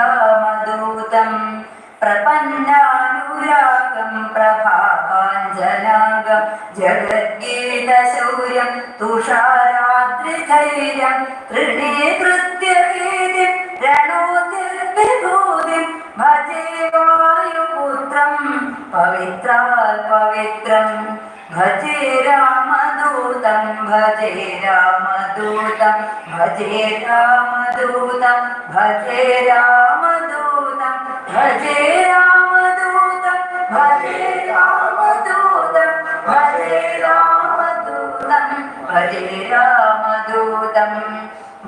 രാമദൂതം പ്രപന്നാനുരാഗം പ്രഭാപാഞ്ജനാഗം ജഗദ്ഗീതശൗര്യം തുഷാരാദ്രിധൈര്യം തൃണേ കൃത്യഹേതി രണോതിൽ വിഭൂതി ഭജേ വായുപുത്രം പവിത്രാൽ പവിത്രം ഭജേ രാമ दूतं भजे रामदूतं भजे रामदूतं भजे रामदूतं भजे रामदूतं भजे रामदूतं भजे रामदूतं भजे रामदूतं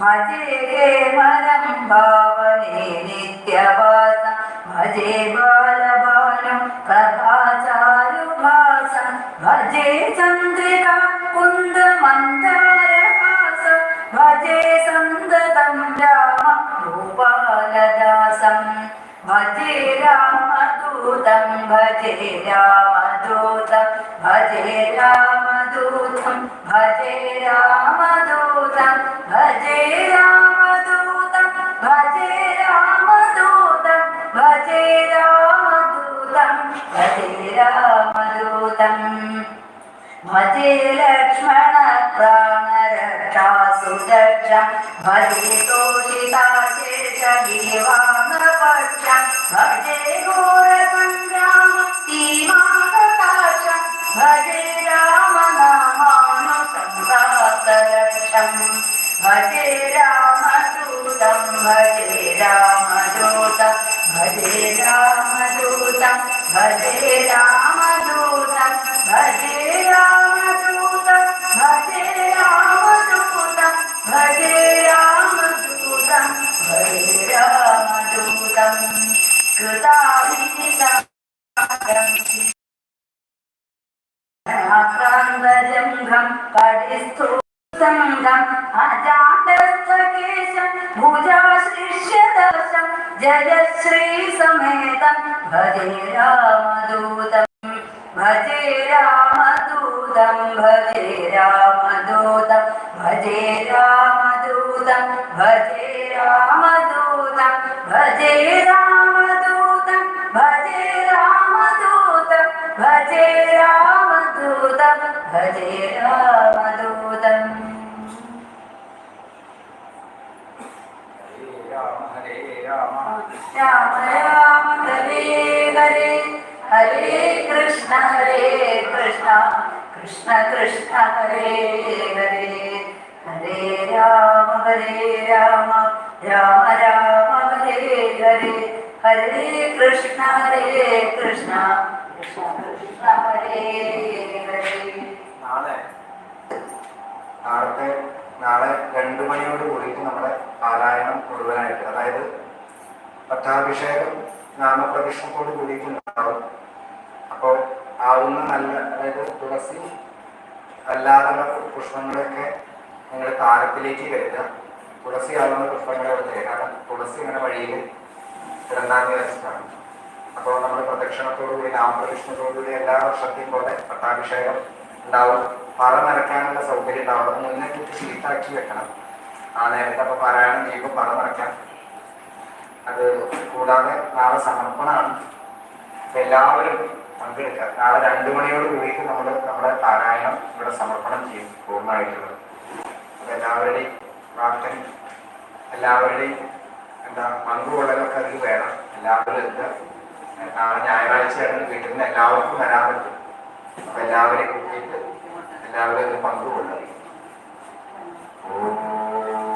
भजे रेमरं भावने नित्यवासं, भजे बालबालं कथाचारुभासं भजे चन्द्रिका ചന്ദ്രിക കുന്ദമന്ദാരഹാസം ഭജേ സന്തതം രാമ ഭൂപാലദാസം ഭജേ രാമദൂതം ഭജേ രാമദൂതം ഭജേ രാമദൂതം ഭജേ രാമദൂതം ഭജേ രാമദൂതം ഭജേ രാമദൂതം ഭജേ രാമദൂതം ഭജേ രാമദൂതം भजे लक्ष्मण प्राणरक्षासुदक्षं भजे तोषिता शीर्षविवानपक्षं भजे घोरसङ्ग्राम सीमागताक्ष भजे रामनामानुसंसातरक्षं भजे रामदूतं भजे रामदूतं भजे रामदूतं, भजे ङ्गम् परिस्थूसङ्गम् अजातस्थकेशम् भुजाश्लिष्यदशम् जयश्रीसमेतम् भजे रामदूतम् भजे रामदूतम् भजे रामदूतम् भजे रामदूतम् भजे रामदूतम् भजे राम ഭജേ രാമദൂതം ഭജേ രാമദൂതം. രാമ ഹരേ രാമ ഹരേ ഹരേ. ഹരേ കൃഷ്ണ ഹരേ കൃഷ്ണ. കൃഷ്ണ കൃഷ്ണ ഹരേ ഹരേ. ഹരേ രാമ ഹരേ രാമ. രാമ രാമ ഹരേ ഹരേ. ഹരേ കൃഷ്ണ ഹരേ കൃഷ്ണ. കൃഷ്ണ നാളെ. നാളത്തെ നാളെ രണ്ടു മണിയോട് കൂടിയിട്ട് നമ്മുടെ പാരായണം മുഴുവനായിട്ട് അതായത് പട്ടാഭിഷേകം നാമപ്രദക്ഷിണത്തോട് കൂടിയിട്ടുണ്ടാവും. അപ്പോൾ ആവുന്ന നല്ല അതായത് തുളസി അല്ലാതുള്ള പുഷ്പങ്ങളൊക്കെ നിങ്ങൾ താരത്തിലേക്ക് കരുതുക തുളസി ആവുന്ന പുഷ്പങ്ങളെ എടുത്ത് കാരണം തുളസി ഇങ്ങനെ വഴിയിൽ രണ്ടാം ദിവസമാണ് അപ്പോൾ നമ്മൾ പ്രദക്ഷിണത്തോടുകൂടി നാമപ്രദക്ഷിണത്തോടുകൂടി നാമപ്രദക്ഷിണത്തോടു കൂടി എല്ലാ വർഷത്തെയും പോലെ പട്ടാഭിഷേകം ഉണ്ടാവും. പറ നിറയ്ക്കാനുള്ള സൗകര്യം ഉണ്ടാവും. അത് മുന്നേ കുത്തി ചീത്താക്കി വെക്കണം. ആ നേരത്തെ അപ്പോൾ പാരായണം ചെയ്യുമ്പോൾ പറ നിറയ്ക്കാം. അത് കൂടാതെ നാളെ സമർപ്പണമാണ്. അപ്പം എല്ലാവരും പങ്കെടുക്കുക. നാളെ രണ്ടു മണിയോട് കൂടിയിട്ട് നമ്മൾ നമ്മുടെ പാരായണം ഇവിടെ സമർപ്പണം ചെയ്യും പൂർണമായിട്ടുള്ളത്. അപ്പൊ എല്ലാവരുടെയും പ്രാർത്ഥന എല്ലാവരുടെയും എന്താ പങ്കുകൊള്ളലൊക്കെ അതിൽ വേണം. എല്ലാവരും എത്തുക നാളെ ഞായറാഴ്ചയാണ് വീട്ടിൽ നിന്ന് എല്ലാവർക്കും വരാൻ പറ്റും. അപ്പൊ എല്ലാവരെയും കൂട്ടിയിട്ട് എല്ലാവരും ഇത് പങ്കുകൊള്ളുക. ഓ.